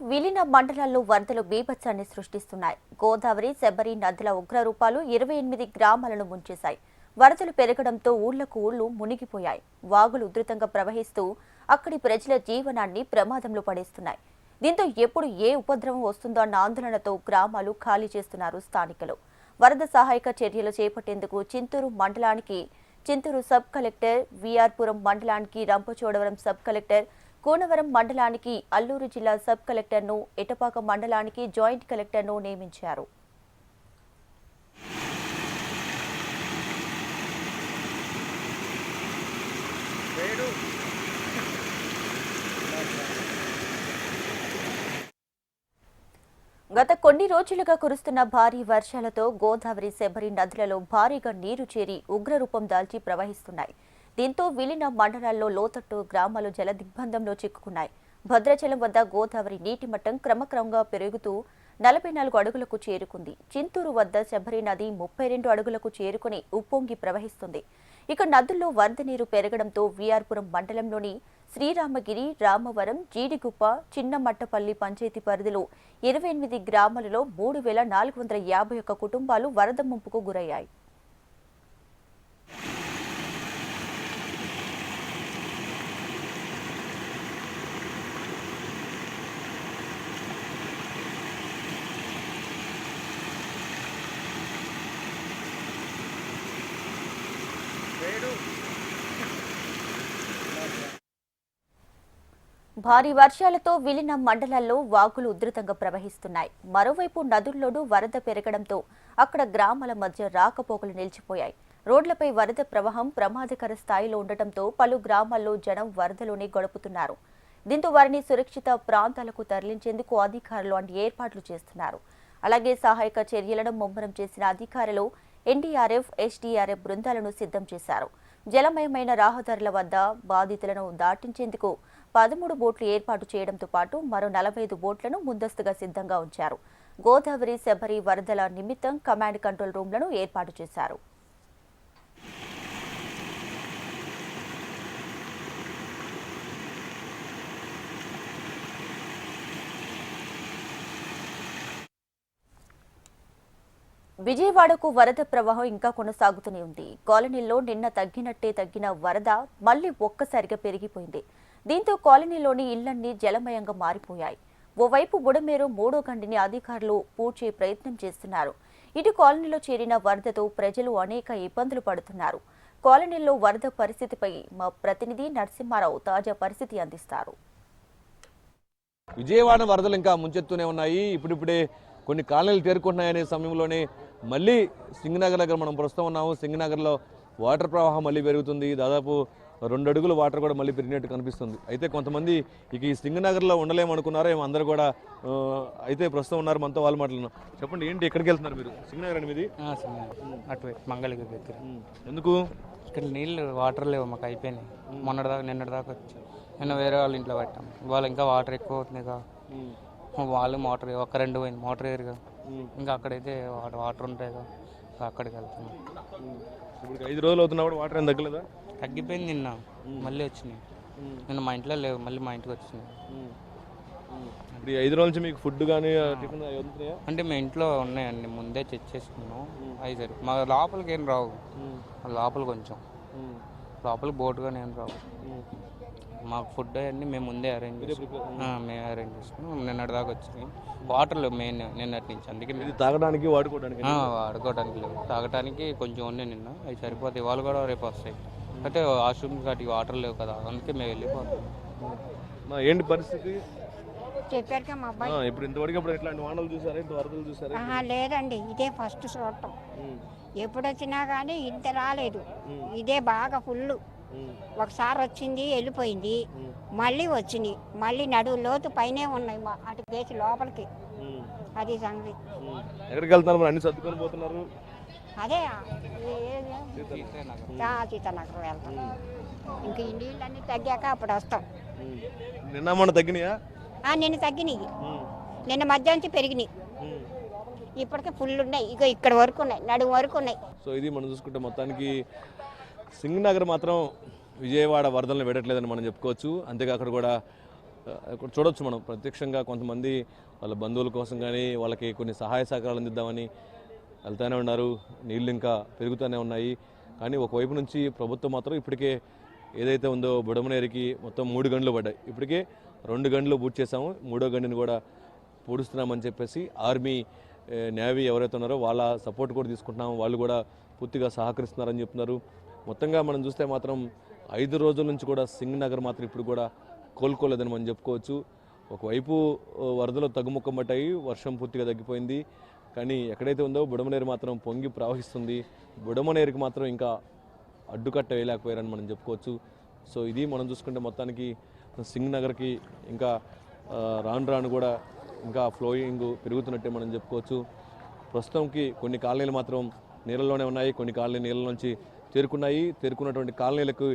విలీన మండలాల్లో వరదలు బీభత్సాన్ని సృష్టిస్తున్నాయి. గోదావరి శబరి నదుల ఉగ్రరూపాలు ఇరవై ఎనిమిది గ్రామాలను ముంచేశాయి. వరదలు పెరగడంతో ఊళ్ళకు ఊళ్ళు మునిగిపోయాయి. వాగులు ఉధృతంగా ప్రవహిస్తూ అక్కడి ప్రజల జీవనాన్ని ప్రమాదంలో పడేస్తున్నాయి. దీంతో ఎప్పుడు ఏ ఉపద్రవం వస్తుందో అన్న ఆందోళనతో గ్రామాలు ఖాళీ చేస్తున్నారు స్థానికులు. వరద సహాయక చర్యలు చేపట్టేందుకు చింతూరు మండలానికి చింతూరు సబ్ కలెక్టర్ విఆర్పురం మండలానికి రంపచోడవరం సబ్ కలెక్టర్ కోనవరం మండలానికి అల్లూరు జిల్లా సబ్ కలెక్టర్ను ఎటపాక మండలానికి జాయింట్ కలెక్టర్ను నియమించారు. గత కొన్ని రోజులుగా కురుస్తున్న భారీ వర్షాలతో గోదావరి శబరి నదులలో భారీగా నీరు చేరి ఉగ్రరూపం దాల్చి ప్రవహిస్తున్నాయి. దీంతో విలీన మండలాల్లో లోతట్టు గ్రామాలు జల దిగ్బంధంలో చిక్కుకున్నాయి. భద్రాచలం వద్ద గోదావరి నీటి మట్టం క్రమక్రమంగా పెరుగుతూ నలభై నాలుగు అడుగులకు చేరుకుంది. చింతూరు వద్ద శబరి నది ముప్పై రెండు అడుగులకు చేరుకుని ఉప్పొంగి ప్రవహిస్తుంది. ఇక నదుల్లో వరద నీరు పెరగడంతో విఆర్పురం మండలంలోని శ్రీరామగిరి రామవరం జీడిగుప్ప చిన్నమట్టపల్లి పంచాయతీ పరిధిలో ఇరవై ఎనిమిది గ్రామాలలో మూడు వేల నాలుగు వందల యాభై ఒక్క కుటుంబాలు వరద ముంపుకు గురయ్యాయి. భారీ వర్షాలతో విలీన మండలాల్లో వాగులు ఉధృతంగా ప్రవహిస్తున్నాయి. మరోవైపు నదుల్లోనూ వరద పెరగడంతో అక్కడ గ్రామాల మధ్య రాకపోకలు నిలిచిపోయాయి. రోడ్లపై వరద ప్రవాహం ప్రమాదకర స్థాయిలో ఉండటంతో పలు గ్రామాల్లో జనం వరదలోనే గడుపుతున్నారు. దీంతో వారిని సురక్షిత ప్రాంతాలకు తరలించేందుకు అధికారులు అన్ని ఏర్పాట్లు చేస్తున్నారు. అలాగే సహాయక చర్యలను ముమ్మరం చేసిన అధికారులు ఎన్డీఆర్ఎఫ్ ఎస్డీఆర్ఎఫ్ బృందాలను సిద్ధం చేశారు. జలమయమైన రహదారుల వద్ద బాధితులను దాటించేందుకు పదమూడు బోట్లు ఏర్పాటు చేయడంతో పాటు మరో నలభై ఐదు బోట్లను ముందస్తుగా సిద్ధంగా ఉంచారు. గోదావరి శబరి వరదల నిమిత్తం కమాండ్ కంట్రోల్ రూమ్లను ఏర్పాటు చేశారు. విజయవాడకు వరద ప్రవాహం ఇంకా కొనసాగుతూనే ఉంది. కాలనీలో నిన్న తగ్గినట్టే తగ్గిన వరద మళ్ళీ ఒక్కసారిగా పెరిగిపోయింది. దీంతో కాలనీలోని ఇళ్ళన్నీ జలమయంగా మారిపోయాయి. ఓవైపు బుడమేరు మూడో గండిని అధికారులు పూడ్చే ప్రయత్నం చేస్తున్నారు. ఇటు కాలనీలో చేరిన వరదతో ప్రజలు అనేక ఇబ్బందులు పడుతున్నారు. కాలనీలో వరద పరిస్థితిపై మా ప్రతినిధి నరసింహారావు తాజా పరిస్థితి అందిస్తారు. విజయవాడ వరదలు ఇంకా ముంచెత్తూనే ఉన్నాయి. ఇప్పుడిప్పుడే కొన్ని కాలనీలు తేరుకుంటున్నాయనే సమయంలోనే మళ్ళీ సింగనగర్ దగ్గర మనం ప్రస్తుతం ఉన్నాము. సింగనగర్లో వాటర్ ప్రవాహం మళ్ళీ పెరుగుతుంది. దాదాపు రెండు అడుగులు వాటర్ కూడా మళ్ళీ పెరిగినట్టు కనిపిస్తుంది. అయితే కొంతమంది ఇక ఈ సింగనగర్లో ఉండలేమనుకున్నారో ఏమో అందరూ కూడా అయితే ప్రస్తుతం ఉన్నారు మనతో వాళ్ళు మాట్లాడుతున్నాం చెప్పండి ఏంటి ఎక్కడికి వెళ్తున్నారు మీరు? సింగనగర్ సరే. అటువైపు మంగళగిరి దగ్గర. ఎందుకు? ఇక్కడ నీళ్ళు వాటర్ లేవు మాకు అయిపోయినాయి. మొన్నటి దాకా నిన్నటి దాకా వచ్చి. నిన్న వేరే వాళ్ళ ఇంట్లో పెట్టాం. వాళ్ళు ఇంకా వాటర్ ఎక్కువ అవుతుంది కదా. వాళ్ళు మోటార్ ఒక్క రెండు పోయింది మోటార్ ఉమ్. ఇంకా అక్కడైతే వాటర్ వాటర్ ఉంటాయి కదా అక్కడికి వెళ్తున్నాం. ఇప్పుడు ఐదు రోజులు అవుతున్నప్పుడు వాటర్ ఏం తగ్గలేదా తగ్గిపోయింది నిన్న మళ్ళీ వచ్చినాయి నిన్న మా ఇంట్లో లేవు మళ్ళీ మా ఇంటికి వచ్చినాయి. ఇప్పుడు ఐదు రోజుల నుంచి మీకు ఫుడ్ కానీ టిఫిన్ అంటే మా ఇంట్లో ఉన్నాయండి ముందే తెచ్చేసుకున్నాం అవి సరే మా లోపలికి ఏం రావు లోపల కొంచెం. లోపలికి బోట్ కానీ ఏం రావు. మాకు ఫుడ్ అవన్నీ మేము ముందే అరేంజ్ చేసుకున్నాం. ఆ, మేము అరేంజ్ చేసుకున్నాం. నిన్నటి దాకా వచ్చినాయి. వాటర్ లేవు మెయిన్ నిన్నటి నుంచి. అందుకే మేము తాగడానికి వాడుకోవడానికి ఆ, వాడుకోవడానికి లేవు. తాగడానికి కొంచెం ఉన్నాయి నిన్న. అవి సరిపోతాయి. వాళ్ళు కూడా రేపు వస్తాయి. అంటే వాష్రూమ్ వాటికి వాటర్ లేవు కదా. అందుకే మేము వెళ్ళిపోతాం మా ఏంటి పరిస్థితి? చెప్పారుగా మా ఆ, అబ్బాయి ఇప్పుడు ఇంతవరకు ఇప్పుడు ఇట్లాంటి వానలు చూసారా? ఇంత వరదలు చూసారా? లేదండి. ఇదే ఫస్ట్ చూడటం. ఎప్పుడు వచ్చినా కానీ ఇంత రాలేదు. ఇదే బాగా ఫుల్. ఒకసారి వచ్చింది వెళ్ళిపోయింది. మళ్ళీ వచ్చింది. మళ్ళీ నడువు లోతు పైనే ఉన్నాయి మా అటు కేసి లోపలికి. అది సంగతి. ఎక్కడికి వెళ్తున్నారు అన్ని సర్దుకొని పోతున్నారు? అదే సీతానగరం. వెళ్తాం. ఇంక ఈ నీళ్ళన్నీ తగ్గాక అప్పుడు వస్తాం. నిన్న మొన్న తగ్గినాయా? నిన్న తగ్గినాయి. నిన్న మధ్యాహ్నం పెరిగినాయి. ఇప్పటికే ఫుల్ ఉన్నాయి. ఇక ఇక్కడ వరకు ఉన్నాయి. నడుము వరకు ఉన్నాయి. సో ఇది మనం చూసుకుంటే మొత్తానికి సింగనగర్ మాత్రం విజయవాడ వరదలను పెట్టట్లేదని మనం చెప్పుకోవచ్చు. అంతేకాక అక్కడ కూడా ఇక్కడ చూడొచ్చు మనం. ప్రత్యక్షంగా కొంతమంది వాళ్ళ బంధువుల కోసం కానీ వాళ్ళకి కొన్ని సహాయ సహకారాలు అందిద్దామని వెళ్తూనే ఉన్నారు. నీళ్ళు ఇంకా పెరుగుతూనే ఉన్నాయి. కానీ ఒకవైపు నుంచి ప్రభుత్వం మాత్రం ఇప్పటికే ఏదైతే ఉందో బుడమనేరికి మొత్తం మూడు గంటలు పడ్డాయి. ఇప్పటికే రెండు గంటలు బూట్ చేసాము మూడో గంటని కూడా పూడుస్తున్నామని చెప్పేసి ఆర్మీ నేవీ ఎవరైతే ఉన్నారో వాళ్ళ సపోర్ట్ కూడా తీసుకుంటున్నాము. వాళ్ళు కూడా పూర్తిగా సహకరిస్తున్నారని చెప్తున్నారు. మొత్తంగా మనం చూస్తే మాత్రం ఐదు రోజుల నుంచి కూడా సింగ్ నగర్ మాత్రం ఇప్పుడు కూడా కోలుకోలేదని మనం చెప్పుకోవచ్చు. ఒకవైపు వరదలు తగ్గుముఖం పట్టాయి వర్షం పూర్తిగా తగ్గిపోయింది. కానీ ఎక్కడైతే ఉందో బుడమనేరు మాత్రం పొంగి ప్రవహిస్తుంది. బుడమనేరుకి మాత్రం ఇంకా అడ్డుకట్ట వేయలేకపోయారని మనం చెప్పుకోవచ్చు. సో ఇది మనం చూసుకుంటే మొత్తానికి సింగ్ నగర్కి ఇంకా రాను రాను కూడా ఇంకా ఫ్లోయింగ్ పెరుగుతున్నట్టే మనం చెప్పుకోవచ్చు. ప్రస్తుతంకి కొన్ని కాలనీలు మాత్రం నీళ్ళలోనే ఉన్నాయి. కొన్ని కాలనీ నీళ్ళ నుంచి చేరుకున్నాయి. చేరుకున్నటువంటి కాలనీలకు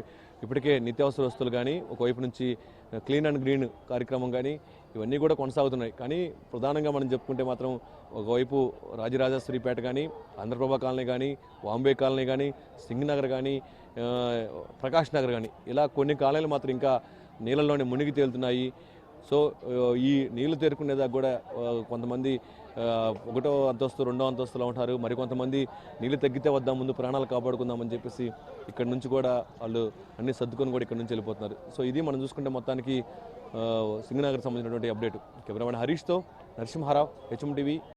ఇప్పటికే నిత్యావసర వస్తువులు కానీ ఒకవైపు నుంచి క్లీన్ అండ్ గ్రీన్ కార్యక్రమం కానీ ఇవన్నీ కూడా కొనసాగుతున్నాయి. కానీ ప్రధానంగా మనం చెప్పుకుంటే మాత్రం ఒకవైపు రాజరాజేశ్వరిపేట కానీ ఆంధ్రప్రభ కాలనీ కానీ వాంబే కాలనీ కానీ సింగ్ నగర్ కానీ ప్రకాష్ నగర్ కానీ ఇలా కొన్ని కాలనీలు మాత్రం ఇంకా నీళ్ళలోనే మునిగి తేలుతున్నాయి. సో ఈ నీళ్ళు తేరుకునేదాకా కూడా కొంతమంది ఒకటో అంతస్తు రెండో అంతస్తులో ఉంటారు. మరికొంతమంది నీళ్ళు తగ్గితే వద్దాం ముందు ప్రాణాలు కాపాడుకుందామని చెప్పేసి ఇక్కడ నుంచి కూడా వాళ్ళు అన్ని సర్దుకొని కూడా ఇక్కడ నుంచి వెళ్ళిపోతున్నారు. సో ఇది మనం చూసుకుంటే మొత్తానికి సింగనగర్ సంబంధించినటువంటి అప్డేట్. కెమెరామెన్ హరీష్తో నరసింహారావు హెచ్ఎం టీవీ